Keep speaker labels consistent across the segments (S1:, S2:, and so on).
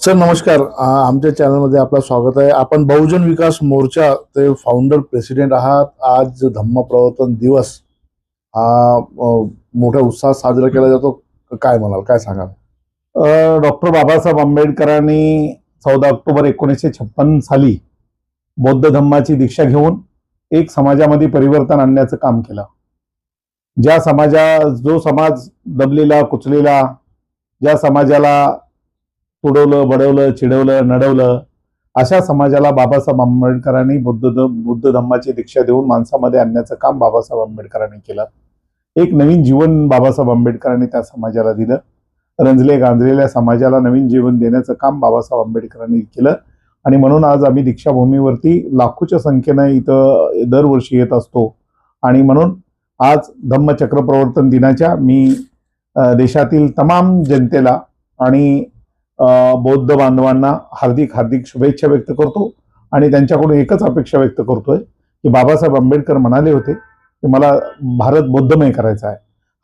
S1: Sir नमस्कार. आमच्या चॅनलमध्ये आपलं स्वागत आहे. आपण बहुजन विकास मोर्चा ते फाउंडर प्रेसिडेंट आहात. आज धम्म प्रवर्तन दिवस. हा मोठ्या उत्साहात साजरा केला जातो. काय म्हणाल? काय सांगाल?
S2: डॉक्टर बाबासाहेब आंबेडकरांनी चौदा ऑक्टोबर एकोणीसशे छप्पन साली बौद्ध धम्माची दीक्षा घेऊन एक समाजामध्ये परिवर्तन आणण्याचं काम केलं. ज्या समाजा जो समाज दबलेला कुचलेला ज्या समाजाला तुडवलं बडवलं चिडवलं नडवलं अशा समाजाला बाबासाहेब आंबेडकरांनी बुद्ध बुद्ध धम्माची दीक्षा देऊन माणसामध्ये आणण्याचं काम बाबासाहेब आंबेडकरांनी केलं. एक नवीन जीवन बाबासाहेब आंबेडकरांनी त्या समाजाला दिलं. रंजले गांजलेल्या समाजाला नवीन जीवन देण्याचं काम बाबासाहेब आंबेडकरांनी केलं. आणि म्हणून आज आम्ही दीक्षाभूमीवरती लाखोच्या संख्येनं इथं दरवर्षी येत असतो. आणि म्हणून आज धम्मचक्र प्रवर्तन दिनाच्या मी देशातील तमाम जनतेला आणि बौद्ध बांधवांना हार्दिक हार्दिक शुभेच्छा व्यक्त करतो आणि त्यांच्याकडून एकच अपेक्षा व्यक्त करतोय की बाबासाहेब आंबेडकर म्हणाले होते की मला भारत बौद्धमय करायचा आहे.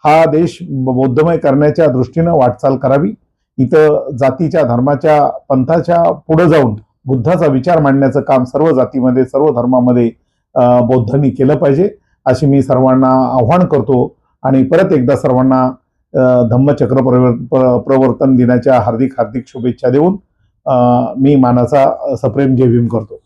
S2: हा देश बौद्धमय करण्याच्या दृष्टीनं वाटचाल करावी. इथं जातीच्या धर्माच्या पंथाच्या पुढे जाऊन बुद्धाचा विचार मांडण्याचं काम सर्व जातीमध्ये सर्व धर्मामध्ये बौद्धांनी केलं पाहिजे अशी मी सर्वांना आव्हान करतो. आणि परत एकदा सर्वांना धम्मचक्र प्रवर् प्र- प्रवर्तन दिनाच्या हार्दिक हार्दिक शुभेच्छा देऊन मी मानाचा सप्रेम जय भीम करतो.